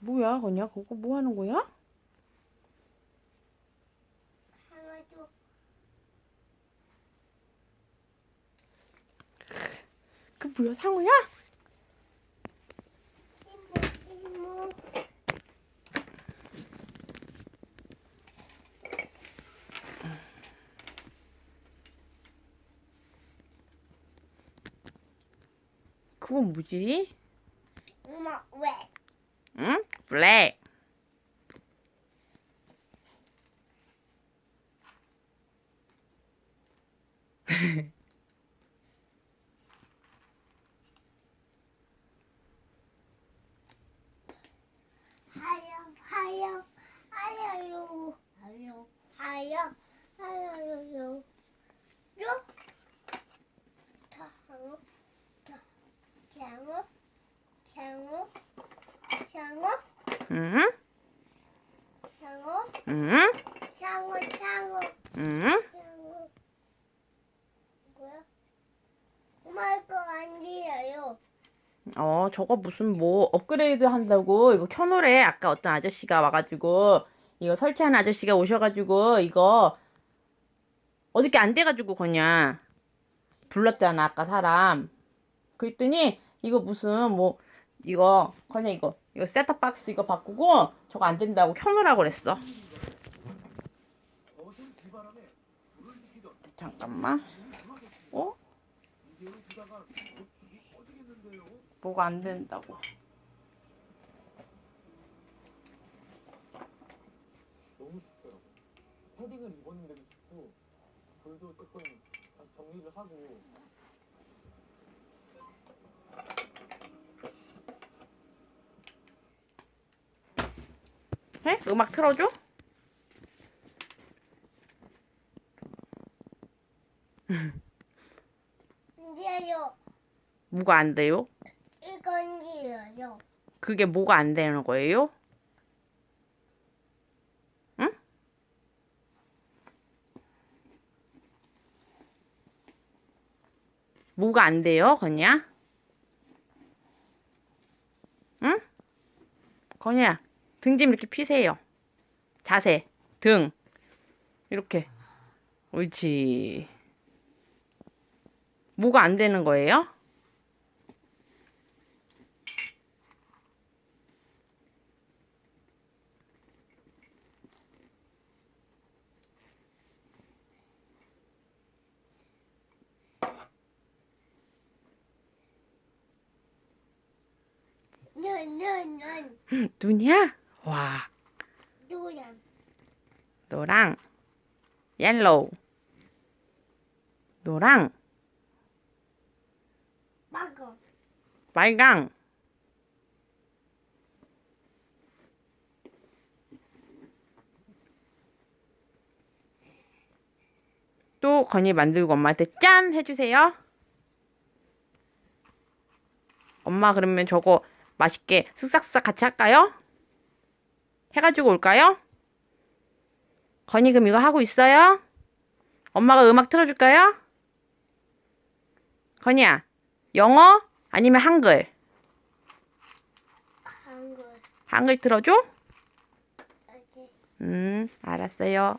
뭐야, 건이야? 그거 뭐 하는 거야? 상어도 그 뭐야? 이모 이모 그건 뭐지? 왜? 응? 블랙. 하여 하여 하여요 하여 하여 하여요 요 장어 자- 장어 장어 장어 응? 장어 응? 뭐야? 엄마 이거 어, 저거 무슨 뭐 업그레이드 한다고 이거 켜놓으래. 아까 어떤 아저씨가 와가지고 이거 설치하는 아저씨가 오셔가지고 이거 어저께 안 돼가지고 그냥 불렀잖아 아까 사람. 그랬더니 이거 무슨 뭐 이거 그냥 이거 이거 셋탑 박스 이거 바꾸고 저거 안 된다고 켜놓으라고 그랬어. 잠깐만. 어? 뭐가 안 된다고. 패딩을 입었는데도 춥고 불도 조금 다시 정리를 하고 해? 음악 틀어줘? 이제요 뭐가 안 돼요? 이건지요 그게 뭐가 안 되는 거예요? 응? 뭐가 안 돼요, 건이야? 응? 건이야, 등 좀 이렇게 피세요. 자세, 등. 이렇게. 옳지. 뭐가 안 되는 거예요? 눈 눈 눈 눈이야? 와, 노란 노랑, 옐로우, 노랑, 빨강 빨강, 또 건이 만들고 엄마한테 짠 해주세요. 엄마 그러면 저거 맛있게 쓱싹쓱싹 같이 할까요? 해가지고 올까요? 건이 그럼 이거 하고 있어요? 엄마가 음악 틀어줄까요? 건이야, 영어 아니면 한글? 한글 한글 틀어줘? 음, 알았어요.